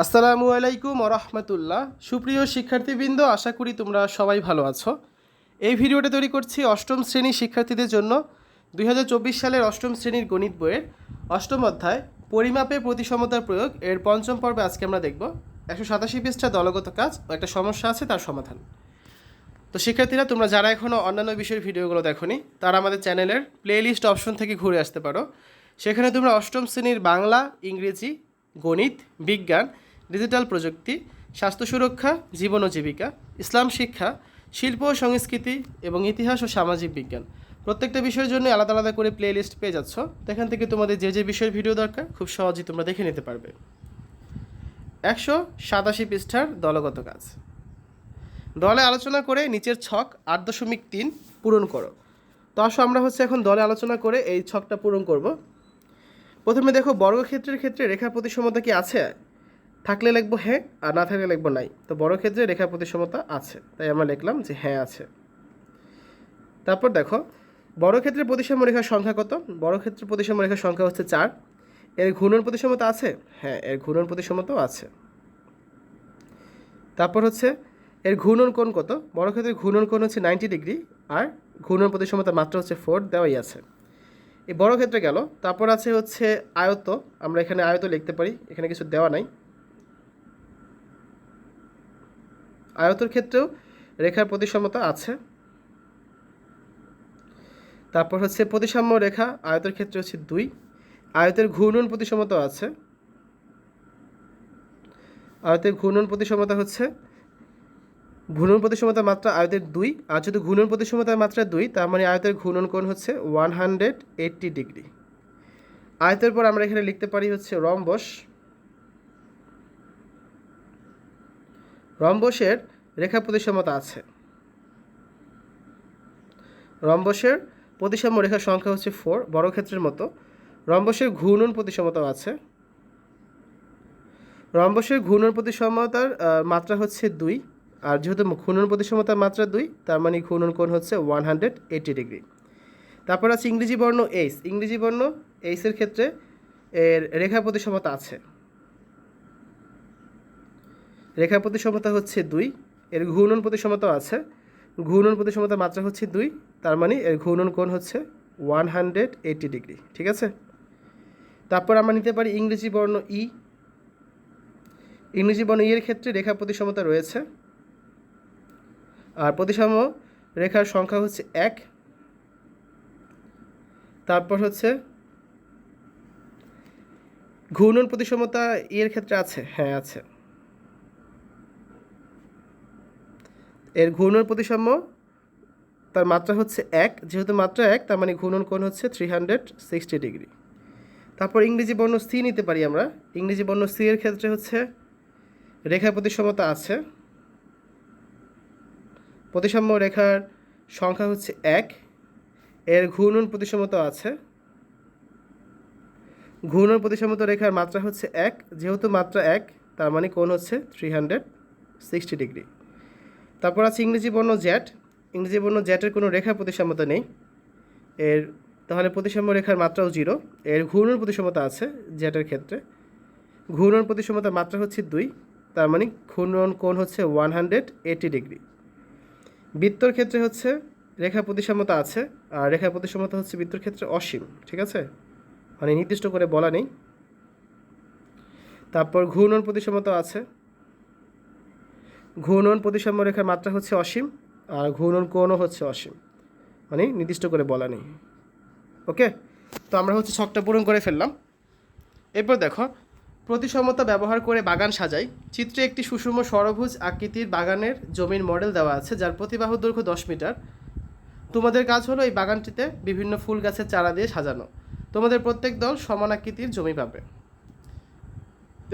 আসসালামু আলাইকুম রহমতুল্লাহ। সুপ্রিয় শিক্ষার্থীবৃন্দ, আশা করি তোমরা সবাই ভালো আছো। এই ভিডিওটা তৈরি করছি অষ্টম শ্রেণির শিক্ষার্থীদের জন্য। দুই হাজার চব্বিশ সালের অষ্টম শ্রেণির গণিত বইয়ের অষ্টম অধ্যায়, পরিমাপে প্রতিসমতার প্রয়োগ। এর পঞ্চম পর্বে আজকে আমরা দেখব। একশো সাতাশি পৃষ্ঠা, দলগত কাজ ও একটা সমস্যা আছে, তার সমাধান। তো শিক্ষার্থীরা, তোমরা যারা এখনও অন্যান্য বিষয়ের ভিডিওগুলো দেখোনি, তারা আমাদের চ্যানেলের প্লেলিস্ট অপশন থেকে ঘুরে আসতে পারো। সেখানে তোমরা অষ্টম শ্রেণির বাংলা, ইংরেজি গণিত, বিজ্ঞান, ডিজিটাল প্রযুক্তি, স্বাস্থ্য সুরক্ষা, জীবন ও জীবিকা, ইসলাম শিক্ষা, শিল্প ও সংস্কৃতি এবং ইতিহাস ও সামাজিক বিজ্ঞান। প্রত্যেকটা বিষয়ের জন্য আলাদা আলাদা করে প্লে লিস্ট পেয়ে যাচ্ছ। এখান থেকে তোমাদের যে যে বিষয়ের ভিডিও দরকার, খুব সহজেই তোমরা দেখে নিতে পারবে। একশো সাতাশি পৃষ্ঠার দলগত কাজ। দলে আলোচনা করে নিচের ছক আট দশমিক তিন পূরণ করো। তো আসো, আমরা হচ্ছে এখন দলে আলোচনা করে এই ছকটা পূরণ করব। প্রথমে দেখো, বর্গক্ষেত্রের ক্ষেত্রে রেখা প্রতিসমতা কি আছে? থাকলে লিখব হ্যাঁ আর না থাকলে লিখব নাই। তো বর্গক্ষেত্রে রেখা প্রতিসমতা আছে। তাই আমরা লিখলাম যে হ্যাঁ আছে। তারপর দেখো, বর্গক্ষেত্রের প্রতিসম রেখার সংখ্যা কত? বর্গক্ষেত্রের প্রতিসাম্য রেখার সংখ্যা হচ্ছে চার। এর ঘূর্ণন প্রতিসমতা আছে? হ্যাঁ এর ঘূর্ণন প্রতিসমতাও আছে। তারপর হচ্ছে, এর ঘূর্ণন কোণ কত? বর্গক্ষেত্রের ঘূর্ণন কোণ হচ্ছে নাইনটি ডিগ্রি আর ঘূর্ণন প্রতিসমতার মাত্রা হচ্ছে ফোর দেওয়াই আছে। এই বড় ক্ষেত্রে গেল। তারপর আছে হচ্ছে আয়ত আমরা এখানে আয়ত লিখতে পারি, এখানে কিছু দেওয়া নাই। আয়তর ক্ষেত্রেও রেখার প্রতিসমতা আছে। তারপর হচ্ছে প্রতিসাম্য রেখা আয়তের ক্ষেত্রে হচ্ছে দুই। আয়তের ঘূর্ণন প্রতিসমতা আছে। আয়তের ঘূর্ণন প্রতিসমতা হচ্ছে ঘূর্ণন প্রতিসমতার মাত্রা আয়তের দুই, আর যদি ঘূর্ণন প্রতিসমতার মাত্রা দুই, তার মানে আয়তের ঘূর্ণন কোণ হচ্ছে ওয়ান হান্ড্রেড এইট্টি ডিগ্রি আয়তের পর আমরা এখানে লিখতে পারি হচ্ছে রম্বস। রম্বসের রেখা প্রতিসমতা আছে। রম্বসের প্রতিসাম্য রেখার সংখ্যা হচ্ছে ফোর বড় ক্ষেত্রের মতো। রম্বসের ঘূর্ণন প্রতিসমতাও আছে। রম্বসের ঘূর্ণন প্রতিসমতার মাত্রা হচ্ছে দুই আর যেহেতু ঘূর্ণন প্রতিসমতার মাত্রা দুই, তার মানে ঘূর্ণন কোণ হচ্ছে ওয়ান হান্ড্রেড এইটি ডিগ্রি তারপর আছে ইংরেজি বর্ণ এইস ইংরেজি বর্ণ এইসের ক্ষেত্রে এর রেখা প্রতিসমতা আছে। রেখা প্রতিসমতা হচ্ছে দুই, এর ঘূর্ণন প্রতিসমতাও আছে। ঘূর্ণন প্রতিসমতার মাত্রা হচ্ছে দুই, তার মানে এর ঘূর্ণন কোণ হচ্ছে ওয়ান হান্ড্রেড এইটি ডিগ্রি ঠিক আছে? তারপর আমরা নিতে পারি ইংরেজি বর্ণ ই ইংরেজি বর্ণ ইয়ের ক্ষেত্রে রেখা প্রতিসমতা রয়েছে। আর প্রতিসাম্য রেখার সংখ্যা হচ্ছে এক। তারপর হচ্ছে ঘূর্ণন প্রতিসমতা ই এর ক্ষেত্রে আছে। হ্যাঁ আছে। এর ঘূর্ণন প্রতিসাম্য তার মাত্রা হচ্ছে এক। যেহেতু মাত্রা এক, তার মানে ঘূর্ণন কোণ হচ্ছে থ্রি হান্ড্রেড সিক্সটি ডিগ্রি তারপর ইংরেজি বর্ণ সি নিতে পারি আমরা। ইংরেজি বর্ণ সি এর ক্ষেত্রে হচ্ছে রেখা প্রতিসমতা আছে। প্রতিসাম্য রেখার সংখ্যা হচ্ছে এক। এর ঘূর্ণন প্রতিসমতা আছে। ঘূর্ণন প্রতিসমতা রেখার মাত্রা হচ্ছে এক। যেহেতু মাত্রা এক, তার মানে কোণ হচ্ছে থ্রি হান্ড্রেড সিক্সটি ডিগ্রি তারপর আছে ইংরেজি বর্ণ জ্যাট ইংরেজি বর্ণ জ্যাটের কোনো রেখার প্রতিসাম্যতা নেই। এর তাহলে প্রতিসাম্য রেখার মাত্রাও জিরো এর ঘূর্ণন প্রতিসমতা আছে জ্যাটের ক্ষেত্রে। ঘূর্ণন প্রতিসমতার মাত্রা হচ্ছে দুই। তার মানে ঘূর্ণন কোণ হচ্ছে ওয়ান হান্ড্রেড এইটি ডিগ্রি বৃত্তর ক্ষেত্রে হচ্ছে রেখা প্রতিসাম্যতা আছে, আর রেখা প্রতিসাম্যতা হচ্ছে বৃত্তর ক্ষেত্রে অসীম, ঠিক আছে? মানে নির্দিষ্ট করে বলা নেই। তারপর ঘূর্ণন প্রতিসাম্যতা আছে। ঘূর্ণন প্রতিসাম্য রেখার মাত্রা হচ্ছে অসীম, আর ঘূর্ণন কোণও হচ্ছে অসীম। মানে নির্দিষ্ট করে বলা নেই। ওকে? তো আমরা হচ্ছে ছকটা পূরণ করে ফেললাম। এরপর দেখো প্রতিসমতা ব্যবহার করে বাগান সাজাই। চিত্রে একটি সুষম সরভুজ আকৃতির বাগানের জমির মডেল দেওয়া আছে, যার প্রতিবাহু দৈর্ঘ্য দশ মিটার। তোমাদের কাজ হলো এই বাগানটিতে বিভিন্ন ফুল গাছের চারা দিয়ে সাজানো। তোমাদের প্রত্যেক দল সমান আকৃতির জমি পাবে।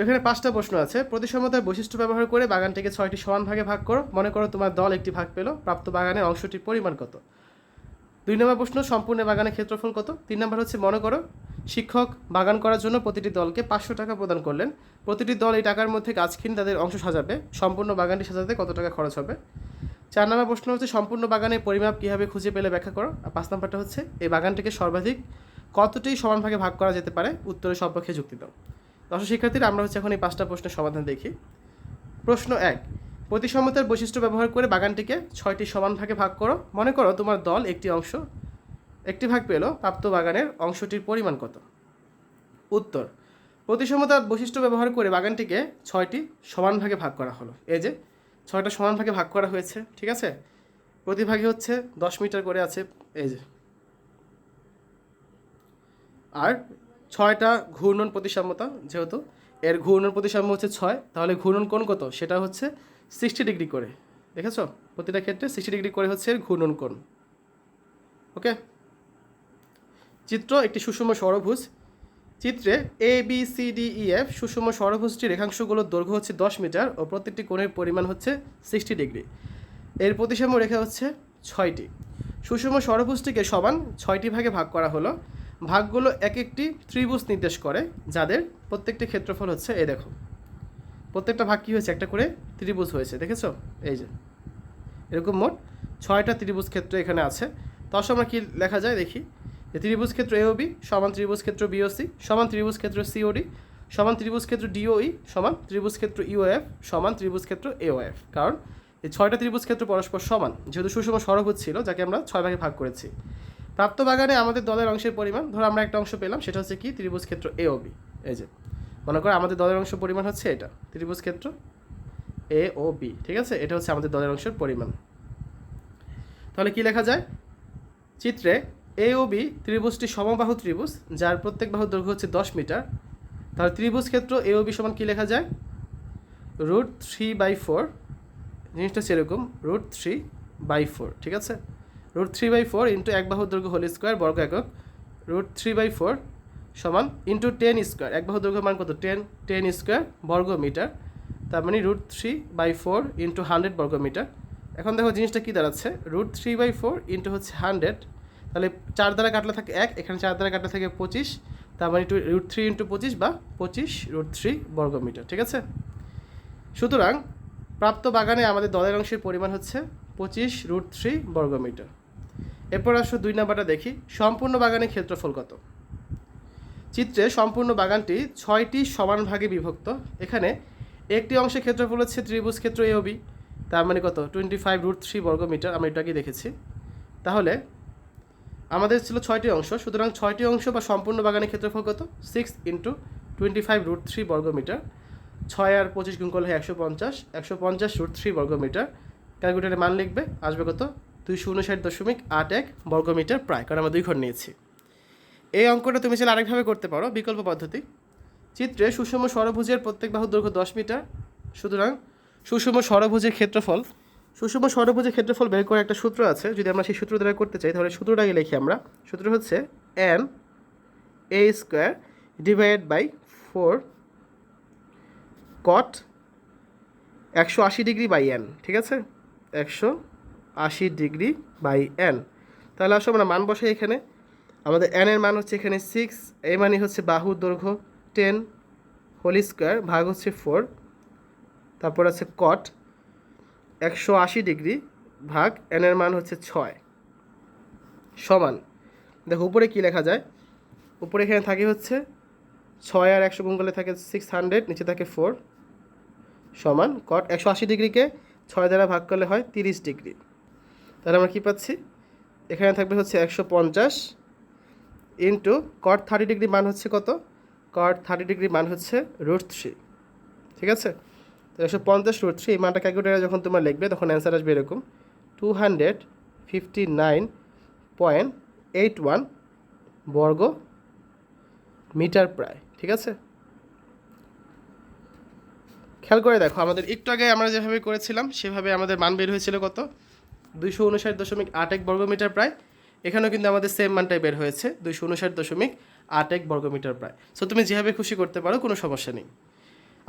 এখানে পাঁচটা প্রশ্ন আছে। প্রতিসমতার বৈশিষ্ট্য ব্যবহার করে বাগানটিকে ছয়টি সমান ভাগে ভাগ করো। মনে করো তোমার দল একটি ভাগ পেল। প্রাপ্ত বাগানের অংশটির পরিমাণ কত? দুই নম্বর প্রশ্ন, সম্পূর্ণ বাগানের ক্ষেত্রফল কত? তিন নম্বর হচ্ছে, মনে করো, শিক্ষক বাগান করার জন্য প্রতিটি দলকে পাঁচশো টাকা প্রদান করলেন। প্রতিটি দল এই টাকার মধ্যে গাছ কিনে তাদের অংশ সাজাবে। সম্পূর্ণ বাগানটি সাজাতে কত টাকা খরচ হবে? চার নম্বর প্রশ্ন হচ্ছে, সম্পূর্ণ বাগানের পরিমাপ কীভাবে খুঁজে পেলে ব্যাখ্যা করো? আর পাঁচ নম্বরটা হচ্ছে, এই বাগানটিকে সর্বাধিক কতটি সমান ভাগে করা যেতে পারে? উত্তরের সপক্ষে যুক্তি দাও। দর্শক শিক্ষার্থীরা, আমরা হচ্ছে এখন এই পাঁচটা প্রশ্নের সমাধান দেখি। প্রশ্ন এক প্রতিসমতার বৈশিষ্ট্য ব্যবহার করে বাগানটিকে ছয়টি সমান ভাগে ভাগ করো। মনে করো তোমার দল একটি অংশ, একটি ভাগ পেল, প্রাপ্ত বাগানের অংশটির পরিমাণ কত? উত্তর প্রতিসমতার বৈশিষ্ট্য ব্যবহার করে বাগানটিকে ছয়টি সমান ভাগে ভাগ করা হলো। এই যে, ছয়টা সমান ভাগে ভাগ করা হয়েছে, ঠিক আছে? প্রতি ভাগে হচ্ছে দশ মিটার করে আছে, এই যে। আর ছয়টা ঘূর্ণন প্রতিসাম্যতা, যেহেতু এর ঘূর্ণন প্রতিসাম্য হচ্ছে ছয়, তাহলে ঘূর্ণন কোন কত? সেটা হচ্ছে সিক্সটি ডিগ্রি করে, দেখেছ? প্রতিটা ক্ষেত্রে সিক্সটি ডিগ্রি করে হচ্ছে ঘূর্ণন কোণ। ওকে? চিত্র একটি সুষম ষড়ভুজ চিত্রে A B C D E F সুষম ষড়ভুজটি রেখাংশগুলোর দৈর্ঘ্য হচ্ছে দশ মিটার ও প্রত্যেকটি কোণের পরিমাণ হচ্ছে সিক্সটি ডিগ্রি। এর প্রতিসাম্য রেখা হচ্ছে ছয়টি। সুষম ষড়ভুজটিকে সমান ছয়টি ভাগে ভাগ করা হলো। ভাগগুলো এক একটি ত্রিভুজ নির্দেশ করে, যাদের প্রত্যেকটি ক্ষেত্রফল হচ্ছে এ দেখো। প্রত্যেকটা ভাগ কী হয়েছে? একটা করে ত্রিভুজ হয়েছে, দেখেছ? এই যে। এরকম মোট ছয়টা ত্রিভুজ ক্ষেত্র এখানে আছে। তার আমরা কী লেখা যায়? দেখি। যে ত্রিভুজ ক্ষেত্র এওবি সমান ত্রিভুজ ক্ষেত্র বিওসি সমান ত্রিভুজ ক্ষেত্র সিওডি সমান ত্রিভুজ ক্ষেত্র ডিওই সমান ত্রিভুজ ক্ষেত্র ইউএফ সমান ত্রিভুজ ক্ষেত্র এওএফ কারণ এই ছয়টা ত্রিভুজ ক্ষেত্র পরস্পর সমান, যেহেতু সুষম সরভুজ ছিল, যাকে আমরা ছয় ভাগে ভাগ করেছি। প্রাপ্ত বাগানে আমাদের দলের অংশের পরিমাণ, ধরো আমরা একটা অংশ পেলাম, সেটা হচ্ছে কি? ত্রিভুজ ক্ষেত্র এ বি এই যে। মনে করো আমাদের দলের অংশ পরিমাণ হচ্ছে এটা, ত্রিভুজ ক্ষেত্র এ ও বি ঠিক আছে? এটা হচ্ছে আমাদের দলের অংশের পরিমাণ। তাহলে কি লেখা যায়? চিত্রে এ ও বি ত্রিভুজটি সমবাহু ত্রিভুজ, যার প্রত্যেক বাহুর দৈর্ঘ্য হচ্ছে দশ মিটার। তাহলে ত্রিভুজ ক্ষেত্র এ ও বি সমান কী লেখা যায়? রুট থ্রি বাই ফোর, জিনিসটা সেরকম রুট থ্রি বাই ফোর, ঠিক আছে? Root three by four into এক বাহুর দৈর্ঘ্য হোল স্কোয়ার বর্গ একক, রুট থ্রি বাই ফোর সমান ইন্টু টেন স্কোয়ার এক বাহুর দৈর্ঘ্য মান কত? টেন টেন স্কোয়ার বর্গ মিটার তার মানে root three by four into hundred বর্গ মিটার এখন দেখো জিনিসটা কী দাঁড়াচ্ছে? Root three by four into হচ্ছে হান্ড্রেড তাহলে চার দ্বারা কাটলে থাকে এক, এখানে চার দ্বারা কাটলে থাকে পঁচিশ। তার মানে রুট থ্রি ইন্টু পঁচিশ বা পঁচিশ রুট থ্রি বর্গ মিটার ঠিক আছে? সুতরাং প্রাপ্ত বাগানে আমাদের দলের অংশের পরিমাণ হচ্ছে পঁচিশ রুট থ্রি বর্গমিটার। এরপর আসো দুই নাম্বারটা দেখি। সম্পূর্ণ বাগানের ক্ষেত্রফল কত? চিত্রে সম্পূর্ণ বাগানটি ছয়টি সমান ভাগে বিভক্ত। এখানে একটি অংশের ক্ষেত্রফল হচ্ছে ত্রিভুজ ক্ষেত্র এ বি তার মানে কত? টোয়েন্টি ফাইভ রুট থ্রি বর্গমিটার আমরা এটাকে দেখেছি। তাহলে আমাদের ছিল ছয়টি অংশ, সুতরাং ছয়টি অংশ বা সম্পূর্ণ বাগানের ক্ষেত্রফল কত? Six into twenty five root three বর্গমিটার ছয় আর পঁচিশ গুণ করলে একশো পঞ্চাশ। একশো পঞ্চাশ রুট থ্রি বর্গমিটার ক্যালকুলেটারে মান লিখবে, আসবে কত? দুইশো উনষাট দশমিক আট এক বর্গমিটার প্রায়, কারণ আমরা দুই ঘর নিয়েছি। এই অঙ্কটা তুমি চাইলে আরেকভাবে করতে পারো, বিকল্প পদ্ধতি। চিত্রে সুষম ষড়ভুজের প্রত্যেক বাহুর দৈর্ঘ্য দশ মিটার। সুতরাং সুষম ষড়ভুজের ক্ষেত্রফল, সুষম ষড়ভুজের ক্ষেত্রফল বের করে একটা সূত্র আছে, যদি আমরা সেই সূত্র দ্বারা করতে চাই, তাহলে সূত্রটাকে লিখি আমরা। সূত্র হচ্ছে N A square divide by four cot একশো আশি ডিগ্রি বাই এন ঠিক আছে? একশো আশি ডিগ্রি বাই এন তাহলে আসো আমরা মান বসাই এখানে। আমাদের এর মান হচ্ছে এখানে সিক্স এই মানে হচ্ছে বাহুর দৈর্ঘ্য টেন হোল স্কোয়ার ভাগ হচ্ছে ফোর তারপর আছে কট একশো আশি ডিগ্রি ভাগ এন এর মান হচ্ছে ছয়, সমান। দেখো, উপরে কী লেখা যায়? উপরে এখানে থাকে হচ্ছে ছয় আর একশো গুণ থাকে সিক্স হান্ড্রেড নিচে থাকে ফোর সমান। কট একশো আশি ডিগ্রিকে ছয় দ্বারা ভাগ করলে হয় তিরিশ ডিগ্রি তাহলে আমরা কী পাচ্ছি? এখানে থাকবে হচ্ছে একশো পঞ্চাশ ইন্টু কট থার্টি ডিগ্রি মান হচ্ছে কত? কট থার্টি ডিগ্রি মান হচ্ছে রুট থ্রি ঠিক আছে? তো একশো পঞ্চাশ রুট থ্রি এই মানটা ক্যালকুলেটারে যখন তোমরা লিখবে, তখন অ্যান্সার আসবে এরকম। Two hundred fifty nine point eight one বর্গ মিটার প্রায়। ঠিক আছে? খেয়াল করে দেখো, আমাদের একটু আগে আমরা যেভাবে করেছিলাম, সেভাবে আমাদের মান বের হয়েছিল কত? দুইশো উনষাট দশমিক আট এক বর্গমিটার প্রায়। এখানেও কিন্তু আমাদের সেম মানটাই বের হয়েছে, দুইশো উনষাট দশমিক আট এক বর্গমিটার প্রায়। সো তুমি যেভাবে খুশি করতে পারো, কোনো সমস্যা নেই।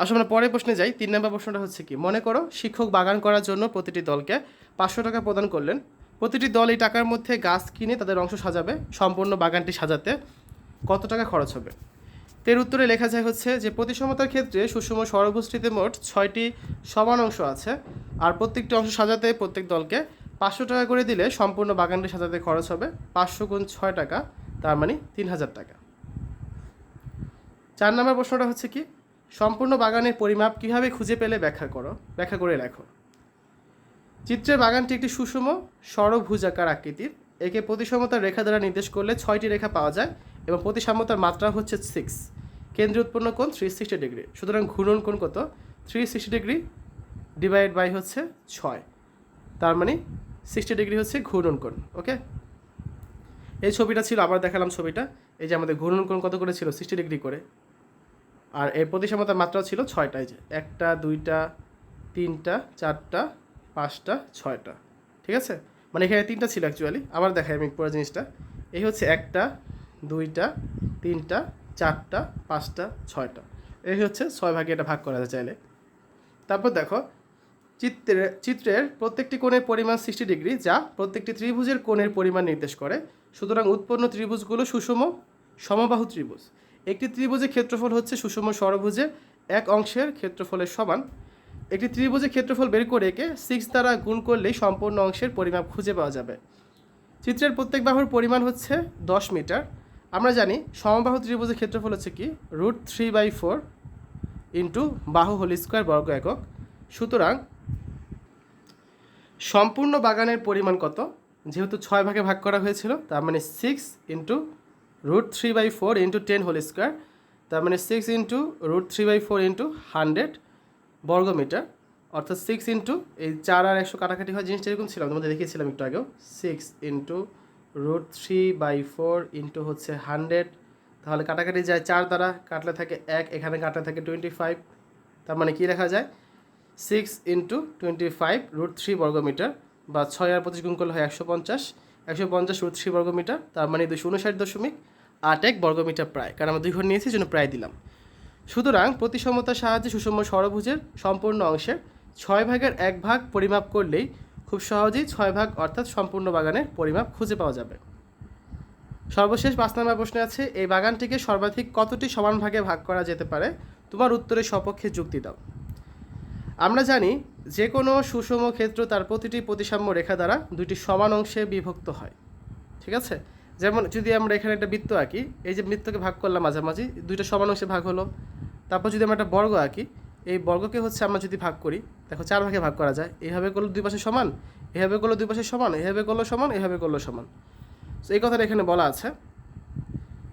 আসলে আমরা পরের প্রশ্নে যাই। তিন নম্বর প্রশ্নটা হচ্ছে কি? মনে করো শিক্ষক বাগান করার জন্য প্রতিটি দলকে পাঁচশো টাকা প্রদান করলেন। প্রতিটি দল এই টাকার মধ্যে গাছ কিনে তাদের অংশ সাজাবে, সম্পূর্ণ বাগানটি সাজাতে কত টাকা খরচ হবে? তের উত্তরে লেখা যায় হচ্ছে যে প্রতিসমতার ক্ষেত্রে সুষম সরভুষ্টিতে মোট ছয়টি সমান অংশ আছে, আর প্রত্যেকটি অংশ সাজাতে প্রত্যেক দলকে পাঁচশো টাকা করে দিলে সম্পূর্ণ বাগানটি সাজাতে খরচ হবে পাঁচশো গুণ ছয় টাকা, তার মানে তিন হাজার টাকা। চার নম্বর প্রশ্নটা হচ্ছে কি? সম্পূর্ণ বাগানের পরিমাপ কীভাবে খুঁজে পেলে ব্যাখ্যা করো, ব্যাখ্যা করে লেখো। চিত্রের বাগানটি একটি সুষম, সরভুজাকার আকৃতির। একে প্রতিসমতার রেখা দ্বারা নির্দেশ করলে ছয়টি রেখা পাওয়া যায় এবং প্রতিসাম্যতার মাত্রা হচ্ছে সিক্স কেন্দ্রীয় উৎপন্ন কোণ থ্রি সিক্সটি ডিগ্রি সুতরাং ঘূর্ণন কোণ কত? Three sixty degree divide by হচ্ছে ছয়। তার মানে সিক্সটি ডিগ্রি হচ্ছে ঘূর্ণন কোণ ওকে এই ছবিটা ছিল, আবার দেখালাম ছবিটা। এই যে আমাদের ঘূর্ণন কোণ কত করে ছিল? সিক্সটি ডিগ্রি করে। আর এর প্রতিসমতার মাত্রা ছিল ছয়টা, এই যে একটা, দুইটা, তিনটা, চারটা, পাঁচটা, ছয়টা, ঠিক আছে? মানে এখানে তিনটা ছিল অ্যাকচুয়ালি আবার দেখাই আমি পুরো জিনিসটা। এই হচ্ছে একটা, দুইটা, তিনটা, চারটা, পাঁচটা, ছয়টা। এই হচ্ছে ছয় ভাগে এটা ভাগ করা যায় চাইলে। তারপর দেখো চিত্রে, চিত্রের প্রত্যেকটি কোণের পরিমাণ সিক্সটি ডিগ্রি যা প্রত্যেকটি ত্রিভুজের কোণের পরিমাণ নির্দেশ করে। সুতরাং উৎপন্ন ত্রিভুজগুলো সুষম সমবাহু ত্রিভুজ। একটি ত্রিভুজের ক্ষেত্রফল হচ্ছে সুষম ষড়ভুজের এক অংশের ক্ষেত্রফলের সমান। একটি ত্রিভুজের ক্ষেত্রফল বের করে একে সিক্স দ্বারা গুণ করলেই সম্পূর্ণ অংশের পরিমাপ খুঁজে পাওয়া যাবে। চিত্রের প্রত্যেক বাহুর পরিমাণ হচ্ছে দশ মিটার। আমরা জানি সমবাহু ত্রিভুজের ক্ষেত্রফল হচ্ছে কি? Root three by four into বাহু হোল স্কোয়ার বর্গ একক। সুতরাং সম্পূর্ণ বাগানের পরিমাণ কত? যেহেতু ছয় ভাগে ভাগ করা হয়েছিল, তার মানে six into root three by four into ten whole square তার মানে six into root three by four into hundred বর্গমিটার, অর্থাৎ সিক্স ইন্টু এই চার আর একশো কাটাকাটি হয় জিনিসটা এরকম ছিল, তোমাদের দেখিয়েছিলাম একটু আগেও six into root three by four into হচ্ছে হান্ড্রেড তাহলে কাটাকাটি যায় চার দ্বারা, কাটলে থাকে এক, এখানে কাটলে থাকে টোয়েন্টি ফাইভ তার মানে কী লেখা যায়? Six into twenty five root three বর্গমিটার বা ছয় আর পঁচিশ গুণ করলে হয় একশো পঞ্চাশ। একশো পঞ্চাশ রুট থ্রি বর্গমিটার, তার মানে দুশো উনষাট দশমিক আট এক বর্গমিটার প্রায়। কারণ আমরা দুই ঘর নিয়েছি জন্য প্রায় দিলাম। সুতরাং প্রতিসমতার সাহায্যে সুষম ষড়ভুজের সম্পূর্ণ অংশের ছয় ভাগের এক ভাগ পরিমাপ করলেই খুব সহজেই ছয় ভাগ অর্থাৎ সম্পূর্ণ বাগানের পরিমাপ খুঁজে পাওয়া যাবে। সর্বশেষ পাঁচ নম্বর প্রশ্নে আছে, এই বাগানটিকে সর্বাধিক কতটি সমান ভাগে ভাগ করা যেতে পারে? তোমার উত্তরের সপক্ষে যুক্তি দাও। আমরা জানি যে কোনো সুষম ক্ষেত্র তার প্রতিটি প্রতিসাম্য রেখা দ্বারা দুইটি সমান অংশে বিভক্ত হয়। ঠিক আছে? যেমন যদি আমরা এখানে একটা বৃত্ত আঁকি, এই যে বৃত্তকে ভাগ করলাম মাঝামাঝি, দুইটা সমান অংশে ভাগ হলো। তারপর যদি আমরা একটা বর্গ আঁকি, এই বর্গকে হচ্ছে আমরা যদি ভাগ করি, দেখো চার ভাগে ভাগ করা যায়। এইভাবে করলে দুই পাশে সমান, এভাবে করলে দুই পাশে সমান, এভাবে করলে সমান, এভাবে করল সমান। তো এই কথাটা এখানে বলা আছে।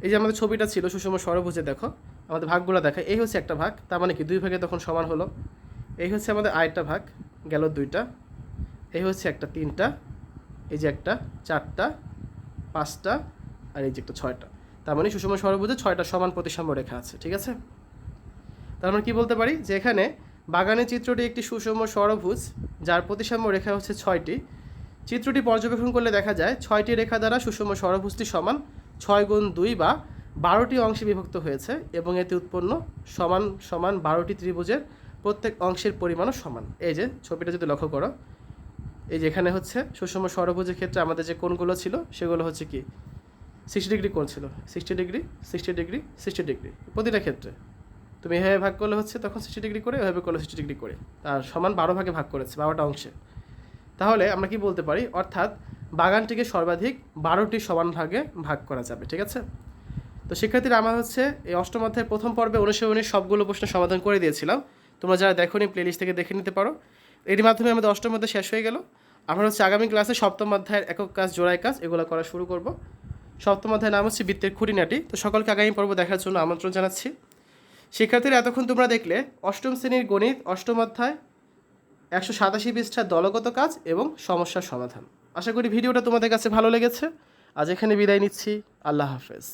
এই যে আমাদের ছবিটা ছিল সুষম সরভুজে দেখো, আমাদের ভাগগুলো দেখা এই হচ্ছে একটা ভাগ, তার মানে কি? দুই ভাগে তখন সমান হলো। এই হচ্ছে আমাদের আরেকটা ভাগ, গেল দুইটা। এই হচ্ছে একটা তিনটা, এই যে একটা, চারটা, পাঁচটা, আর এই যে একটা ছয়টা। তার মানে সুষম সরভুজে ছয়টা সমান প্রতিসাম্য রেখা আছে, ঠিক আছে? তার মানে কী বলতে পারি? যে এখানে বাগানের চিত্রটি একটি সুষম সরভুজ, যার প্রতিসাম্য রেখা হচ্ছে ছয়টি। চিত্রটি পর্যবেক্ষণ করলে দেখা যায়, ছয়টি রেখা দ্বারা সুষম সরভুজটি সমান ছয় গুণ দুই বা বারোটি অংশে বিভক্ত হয়েছে এবং এতে উৎপন্ন সমান সমান বারোটি ত্রিভুজের প্রত্যেক অংশের পরিমাণও সমান। এই যে ছবিটা যদি লক্ষ্য করো, এই যে এখানে হচ্ছে সুষম সরভুজের ক্ষেত্রে আমাদের যে কোণগুলো ছিল, সেগুলো হচ্ছে কি? সিক্সটি ডিগ্রি কোণ ছিল। Sixty degree sixty degree sixty degree প্রতিটা ক্ষেত্রে। তুমি এভাবে ভাগ করলে হচ্ছে তখন সিক্সটি ডিগ্রি করে, এভাবে করলে সিক্সটি ডিগ্রি করে। তার সমান বারো ভাগে ভাগ করেছে, বারোটা অংশে। তাহলে আমরা কি বলতে পারি? অর্থাৎ বাগানটিকে সর্বাধিক বারোটি সমান ভাগে ভাগ করা যাবে, ঠিক আছে? তো শিক্ষার্থীরা, আমার হচ্ছে এই অষ্টম অধ্যায়ের প্রথম পর্বে অনুশীলনের সবগুলো প্রশ্ন সমাধান করে দিয়েছিলাম। তোমরা যারা দেখো নি প্লেলিস্ট থেকে দেখে নিতে পারো। এর মাধ্যমে আমাদের অষ্টম অধ্যায় শেষ হয়ে গেল। আমরা হচ্ছে আগামী ক্লাসে সপ্তম অধ্যায়ের একক কাজ জোড়াই কাজ, এগুলো করা শুরু করব। সপ্তম অধ্যায়ের নাম হচ্ছে বৃত্তের খুঁটিনাটি। তো সকলকে আগামী পর্ব দেখার জন্য আমন্ত্রণ জানাচ্ছি। শিক্ষার্থীরা, এতক্ষণ তোমরা দেখলে অষ্টম শ্রেণির গণিত, অষ্টম অধ্যায়, একশো সাতাশি পৃষ্ঠার দলগত কাজ এবং সমস্যার সমাধান। আশা করি ভিডিওটা তোমাদের কাছে ভালো লেগেছে। আজ এখানে বিদায় নিচ্ছি। আল্লাহ হাফেজ।